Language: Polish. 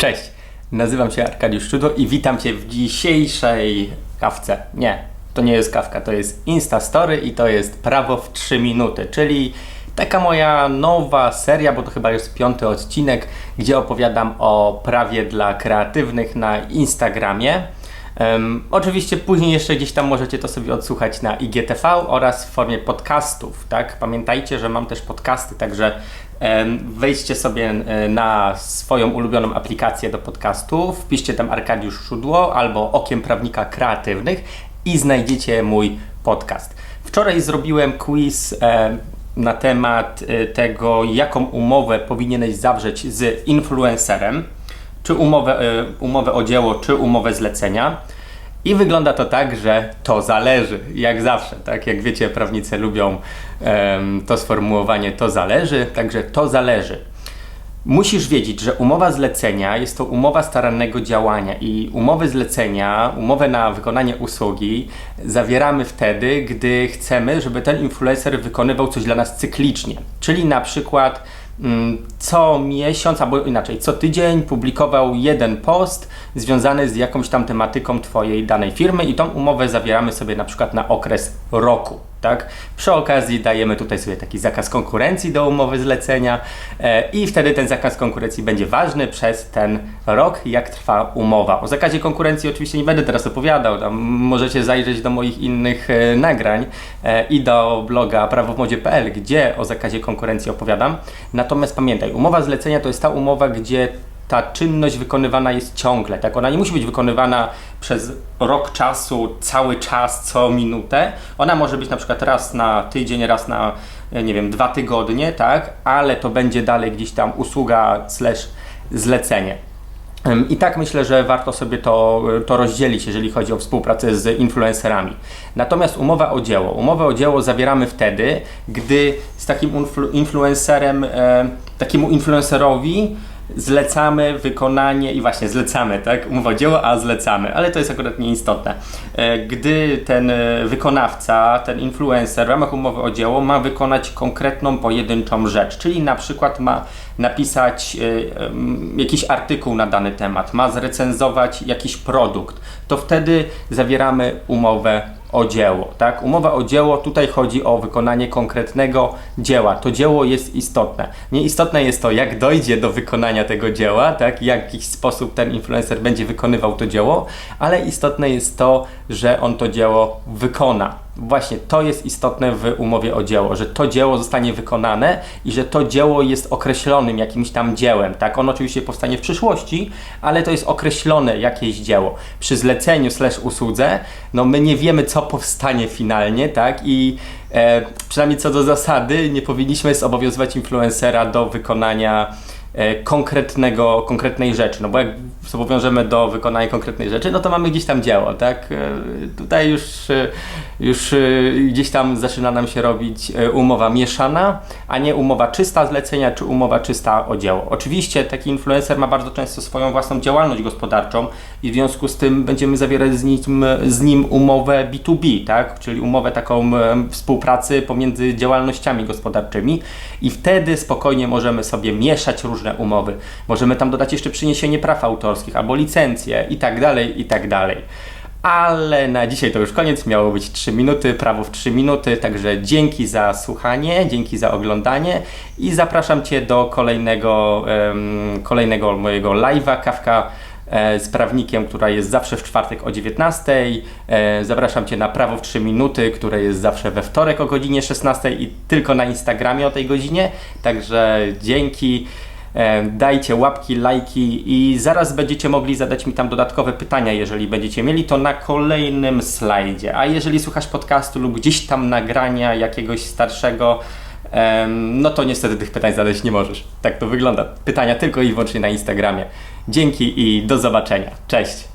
Cześć, nazywam się Arkadiusz Szczudło i witam Cię w dzisiejszej kawce. Nie, to nie jest kawka, to jest Instastory i to jest Prawo w 3 minuty, czyli taka moja nowa seria, bo to chyba jest piąty odcinek, gdzie opowiadam o prawie dla kreatywnych na Instagramie. Um, oczywiście później jeszcze gdzieś tam możecie to sobie odsłuchać na IGTV oraz w formie podcastów, tak? Pamiętajcie, że mam też podcasty, także em, wejdźcie sobie na swoją ulubioną aplikację do podcastów, wpiszcie tam Arkadiusz Szudło albo Okiem Prawnika Kreatywnych i znajdziecie mój podcast. Wczoraj zrobiłem quiz na temat e, tego, jaką umowę powinieneś zawrzeć z influencerem czy umowę, y, umowę o dzieło, czy umowę zlecenia. I wygląda to tak, że to zależy, jak zawsze, tak? Jak wiecie, prawnicy lubią em, to sformułowanie to zależy, także to zależy. Musisz wiedzieć, że umowa zlecenia jest to umowa starannego działania i umowy zlecenia, umowę na wykonanie usługi zawieramy wtedy, gdy chcemy, żeby ten influencer wykonywał coś dla nas cyklicznie. Czyli na przykład co miesiąc, albo inaczej, co tydzień publikował jeden post związany z jakąś tam tematyką Twojej danej firmy i tą umowę zawieramy sobie na przykład na okres roku. Tak? Przy okazji dajemy tutaj sobie taki zakaz konkurencji do umowy zlecenia e, i wtedy ten zakaz konkurencji będzie ważny przez ten rok, jak trwa umowa. O zakazie konkurencji oczywiście nie będę teraz opowiadał, możecie zajrzeć do moich innych e, nagrań e, i do bloga prawowomodzie.pl, gdzie o zakazie konkurencji opowiadam. Natomiast pamiętaj, umowa zlecenia to jest ta umowa, gdzie ta czynność wykonywana jest ciągle, tak? Ona nie musi być wykonywana przez rok czasu, cały czas, co minutę. Ona może być na przykład raz na tydzień, raz na, e, nie wiem, dwa tygodnie, tak? Ale to będzie dalej gdzieś tam usługa slash zlecenie. I tak myślę, że warto sobie to, to rozdzielić, jeżeli chodzi o współpracę z influencerami. Natomiast umowa o dzieło. Umowę o dzieło zawieramy wtedy, gdy z takim influ, influencerem, e, takiemu influencerowi zlecamy wykonanie i właśnie zlecamy, tak? Umowa o dzieło, a zlecamy, ale to jest akurat nieistotne. E, Gdy ten e, wykonawca, ten influencer w ramach umowy o dzieło ma wykonać konkretną, pojedynczą rzecz, czyli na przykład ma napisać e, jakiś artykuł na dany temat, ma zrecenzować jakiś produkt, to wtedy zawieramy umowę o dzieło, tak? Umowa o dzieło, tutaj chodzi o wykonanie konkretnego dzieła. To dzieło jest istotne. Nieistotne jest to, jak dojdzie do wykonania tego dzieła, tak? W jakiś sposób ten influencer będzie wykonywał to dzieło, ale istotne jest to, że on to dzieło wykona. Właśnie to jest istotne w umowie o dzieło, że to dzieło zostanie wykonane i że to dzieło jest określonym jakimś tam dziełem. Tak, on oczywiście powstanie w przyszłości, ale to jest określone jakieś dzieło. Przy zleceniu slash usłudze, no my nie wiemy, co powstanie finalnie, tak, i e, przynajmniej co do zasady, nie powinniśmy zobowiązywać influencera do wykonania konkretnego, konkretnej rzeczy, no bo jak zobowiążemy do wykonania konkretnej rzeczy, no to mamy gdzieś tam dzieło, tak? E, Tutaj już, e, już e, gdzieś tam zaczyna nam się robić e, umowa mieszana, a nie umowa czysta zlecenia, czy umowa czysta o dzieło. Oczywiście taki influencer ma bardzo często swoją własną działalność gospodarczą i w związku z tym będziemy zawierać z nim, z nim umowę B2B, tak? Czyli umowę taką e, współpracy pomiędzy działalnościami gospodarczymi i wtedy spokojnie możemy sobie mieszać różne umowy. Możemy tam dodać jeszcze przyniesienie praw autorskich albo licencje i tak dalej, i tak dalej. Ale na dzisiaj to już koniec, miało być 3 minuty, prawo w 3 minuty, także dzięki za słuchanie, dzięki za oglądanie i zapraszam Cię do kolejnego, em, kolejnego mojego live'a Kawka e, z prawnikiem, która jest zawsze w czwartek o 19. E, Zapraszam Cię na prawo w 3 minuty, które jest zawsze we wtorek o godzinie 16 i tylko na Instagramie o tej godzinie. Także dzięki. E, Dajcie łapki, lajki i zaraz będziecie mogli zadać mi tam dodatkowe pytania, jeżeli będziecie mieli to na kolejnym slajdzie. A jeżeli słuchasz podcastu lub gdzieś tam nagrania jakiegoś starszego, no to niestety tych pytań zadać nie możesz. Tak to wygląda. Pytania tylko i wyłącznie na Instagramie. Dzięki i do zobaczenia. Cześć!